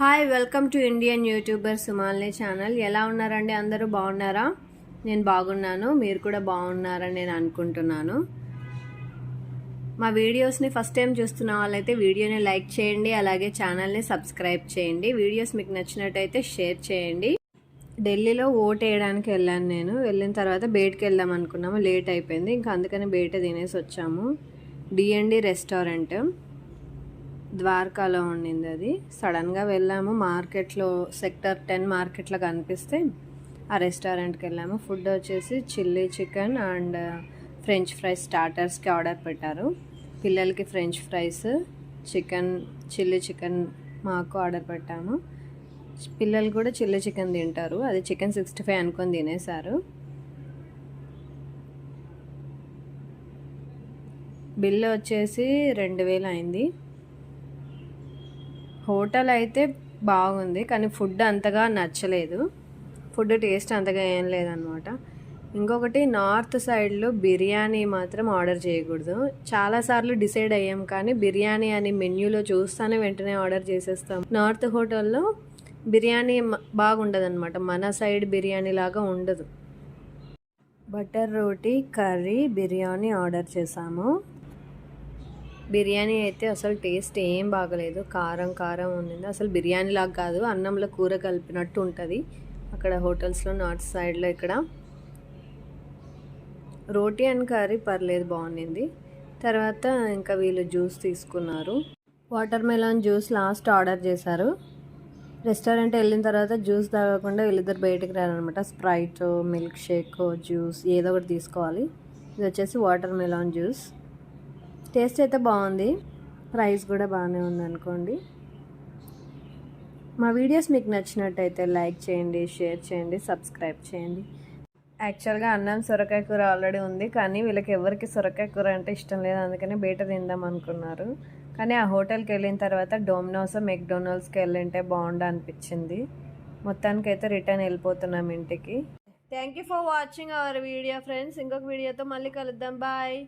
Hi welcome to Indian YouTuber Sumalini channel ఎలా ఉన్నారండి? అందరూ బాగున్నారా? నేను బాగున్నాను. మీరు కూడా బాగున్నారని నేను అనుకుంటున్నాను. మా వీడియోస్ని ఫస్ట్ టైం చూస్తున్న వాళ్ళైతే వీడియోని లైక్ చేయండి అలాగే ఛానల్ని సబ్స్క్రైబ్ చేయండి. వీడియోస్ మీకు నచ్చినట్టయితే షేర్ చేయండి. ఢిల్లీలో ఓట్ వేయడానికి వెళ్ళాను నేను. వెళ్ళిన తర్వాత బయటకు వెళ్దాం అనుకున్నాము. లేట్ అయిపోయింది. ఇంకా అందుకని బయట తినేసి వచ్చాము. డిఎండి రెస్టారెంట్ ద్వారకాలో ఉండింది అది. సడన్గా వెళ్ళాము మార్కెట్లో సెక్టర్ టెన్ మార్కెట్లో కనిపిస్తే ఆ రెస్టారెంట్కి వెళ్ళాము. ఫుడ్ వచ్చేసి chilli chicken and french fries స్టార్టర్స్కి order పెట్టారు. పిల్లలకి french fries chicken chilli chicken మాకు ఆర్డర్ పెట్టాము. పిల్లలు కూడా చిల్లీ చికెన్ తింటారు. అది చికెన్ సిక్స్టీ ఫైవ్ అనుకొని తినేశారు. బిల్ వచ్చేసి రెండు వేలు అయింది. హోటల్ అయితే బాగుంది కానీ ఫుడ్ అంతగా నచ్చలేదు. ఫుడ్ టేస్ట్ అంతగా ఏం లేదనమాట. ఇంకొకటి నార్త్ సైడ్లో బిర్యానీ మాత్రం ఆర్డర్ చేయకూడదు. చాలాసార్లు డిసైడ్ అయ్యాం కానీ బిర్యానీ అని మెన్యూలో చూస్తానే వెంటనే ఆర్డర్ చేసేస్తాం. నార్త్ హోటల్లో బిర్యానీ బాగుండదు అనమాట మన సైడ్ బిర్యానీ లాగా ఉండదు. Butter roti curry biryani order చేసాము. బిర్యానీ అయితే అసలు టేస్ట్ ఏం బాగలేదు. కారం కారం ఉండింది అసలు బిర్యానీ లాగా కాదు అన్నంలో కూర కలిపినట్టు ఉంటుంది. అక్కడ హోటల్స్లో నార్త్ సైడ్లో ఇక్కడ. రోటీ అండ్ కర్రీ పర్లేదు బాగుండింది. తర్వాత ఇంకా వీళ్ళు జ్యూస్ తీసుకున్నారు. Watermelon juice last order చేశారు. రెస్టారెంట్ వెళ్ళిన తర్వాత జ్యూస్ తాగకుండా వీళ్ళిద్దరు బయటకు రారనమాట స్ప్రైట్ మిల్క్ షేక్ జ్యూస్ ఏదో ఒకటి తీసుకోవాలి. ఇది వచ్చేసి వాటర్ మెలాన్ జ్యూస్. టేస్ట్ అయితే బాగుంది. ప్రైస్ కూడా బాగానే ఉంది అనుకోండి మా వీడియోస్ మీకు నచ్చినట్టయితే లైక్ చేయండి షేర్ చేయండి సబ్స్క్రైబ్ చేయండి. యాక్చువల్గా అన్నం సొరకాయ కూర ఆల్రెడీ ఉంది కానీ వీళ్ళకి ఎవరికి సొరకాయ కూర అంటే ఇష్టం లేదు అందుకని బయట తిందాం అనుకున్నారు. కానీ ఆ హోటల్కి వెళ్ళిన తర్వాత డోమినోస్ మెక్డొనాల్డ్స్కి వెళ్ళింటే బాగుండు అనిపించింది. మొత్తానికి అయితే రిటర్న్ వెళ్ళిపోతున్నాం ఇంటికి. Thank you for watching our video friends. ఇంకొక వీడియోతో మళ్ళీ కలుద్దాం. బాయ్.